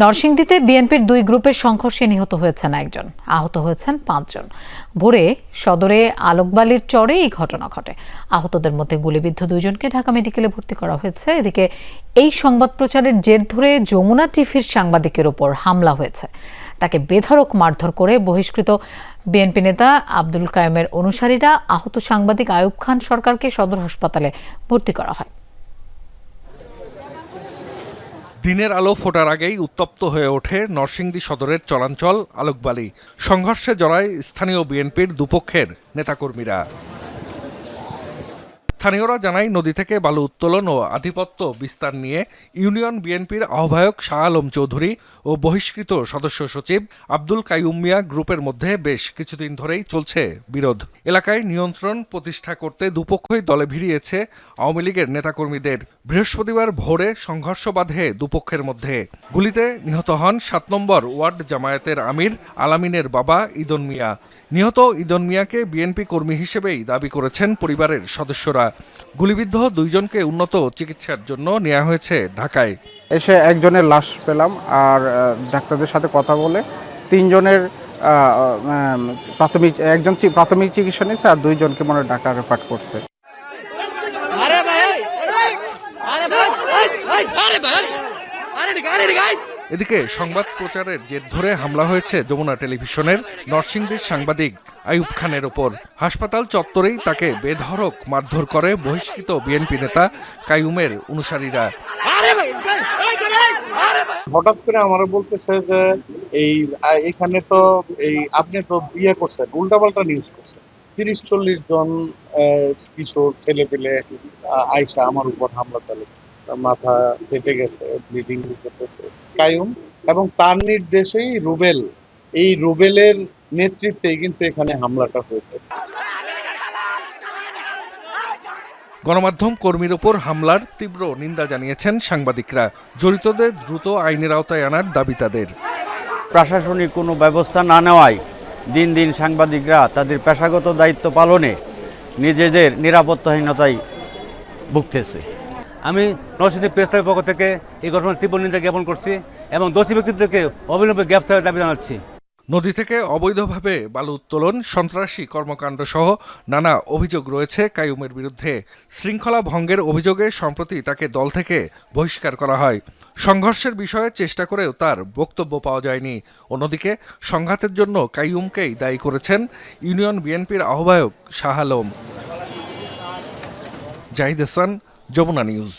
নরসিংদীতে বিএনপির দুই গ্রুপের সংঘর্ষে নিহত হয়েছেন একজন। আহত হয়েছেন পাঁচজন। ভোরে সদরে আলোকবালির চরে এই ঘটনা ঘটে। আহতদের মধ্যে গুলিবিদ্ধ দুইজনকে ঢাকা মেডিকেলে ভর্তি করা হয়েছে। এদিকে এই সংবাদ প্রচারের জের ধরে যমুনা টিভির সাংবাদিকের ওপর হামলা হয়েছে। তাকে বেধড়ক মারধর করে বহিষ্কৃত বিএনপি নেতা আব্দুল কায়েমের অনুসারীরা আহত সাংবাদিক আয়ুব খান সরকারকে সদর হাসপাতালে ভর্তি করা হয়। দিনের আলো ফোটার আগেই উত্তপ্ত হয়ে ওঠে নরসিংদী সদরের চলাঞ্চল আলোকবালি। সংঘর্ষে জড়ায় স্থানীয় বিএনপির দুপক্ষের নেতাকর্মীরা। স্থানীয়রা জানায়, নদী থেকে বালু উত্তোলন ও আধিপত্য বিস্তার নিয়ে ইউনিয়ন বিএনপির আহ্বায়ক শাহ আলম চৌধুরী ও বহিষ্কৃত সদস্য সচিব আব্দুল কাইয়ুম মিয়া গ্রুপের মধ্যে বেশ কিছুদিন ধরেই চলছে বিরোধ। এলাকায় নিয়ন্ত্রণ প্রতিষ্ঠা করতে দুপক্ষই দলে ভিড়িয়েছে আওয়ামী লীগের নেতাকর্মীদের। বৃহস্পতিবার ভোরে সংঘর্ষ বাধে দুপক্ষের মধ্যে। গুলিতে নিহত হন সাত নম্বর ওয়ার্ড জামায়াতের আমির, আলামিনের বাবা ইদন মিয়া। নিহত ইদন মিয়াকে বিএনপি কর্মী হিসেবেই দাবি করেছেন পরিবারের সদস্যরা। গুলিবিদ্ধ দুইজনকে উন্নত চিকিৎসার জন্য নেওয়া হয়েছে ঢাকায় এসে একজনের লাশ পেলাম আর ডাক্তারদের সাথে কথা বলে তিনজনের প্রাথমিক একজন প্রাথমিক চিকিৎসা নিয়েছে আর দুইজনকে মনে হয় ঢাকা রেফার করছে আরে ভাই আরে ভাই আরে ভাই আরে ভাই আরে ঢিকা আরে ভাই আরে ঢিকা এদিকে সংবাদ প্রচারের জের ধরে হামলা হয়েছে যমুনা টেলিভিশনের নরসিংদীর সাংবাদিক আইয়ুব খানের ওপর। হাসপাতাল চত্বরেই তাকে বেধড়ক মারধর করে বহিষ্কৃত বিএনপি নেতা কাইয়ুমের অনুসারীরা। হঠাৎ করে আমার বলতেছে যে এই এখানে তো এই, আপনি তো বিয়ে করছেন, উল্টাপাল্টা নিউজ করছেন। তিরিশ চল্লিশ জন কিশোর ছেলে পেলে আয়সা আমার উপর হামলা চালিয়েছে মাথা ফেটে গেছে ব্লিডিং কায়ুম এবং তার নির্দেশেই রুবেল এই রুবেলের নেতৃত্বে কিন্তু এখানে হামলাটা হয়েছে। গণমাধ্যম কর্মীর ওপর হামলার তীব্র নিন্দা জানিয়েছেন সাংবাদিকরা। জড়িতদের দ্রুত আইনের আওতায় আনার দাবি তাদের। প্রশাসনিক কোনো ব্যবস্থা না নেওয়ায় দিন দিন সাংবাদিকরা তাদের পেশাগত দায়িত্ব পালনে নিজেদের নিরাপত্তাহীনতায় ভুগতেছে। আমি নরসিংদী প্রেস ক্লাবের পক্ষ থেকে এই ঘটনার তীব্র নিন্দা জ্ঞাপন করছি এবং দোষী ব্যক্তিদেরকে অবিলম্বে গ্রেপ্তারের দাবি জানাচ্ছি। নদী থেকে অবৈধভাবে বালু উত্তোলন, সন্ত্রাসী কর্মকাণ্ড সহ নানা অভিযোগ রয়েছে কায়ুমের বিরুদ্ধে। শৃঙ্খলা ভঙ্গের অভিযোগে সম্প্রতি তাকে দল থেকে বহিষ্কার করা হয়। সংঘর্ষের বিষয়ে চেষ্টা করেও তার বক্তব্য পাওয়া যায়নি। অন্যদিকে, সংঘাতের জন্য কাইয়ুমকেই দায়ী করেছেন ইউনিয়ন বিএনপির আহ্বায়ক শাহ আলম। জাহিদ হাসান যমুনা নিউজ